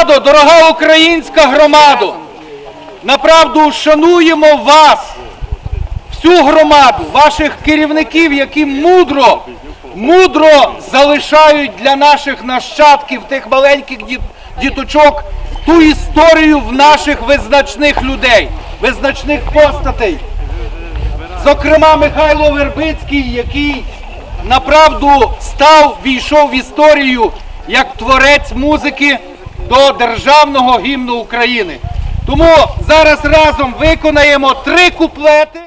громадо, дорога українська громадо, направду шануємо вас, всю громаду, ваших керівників, які мудро, мудро залишають для наших нащадків, тих маленьких діточок, ту історію в наших визначних людей, визначних постатей. Зокрема, Михайло Вербицький, який направду став, війшов в історію як творець музики до державного гімну України. Тому зараз разом виконаємо три куплети.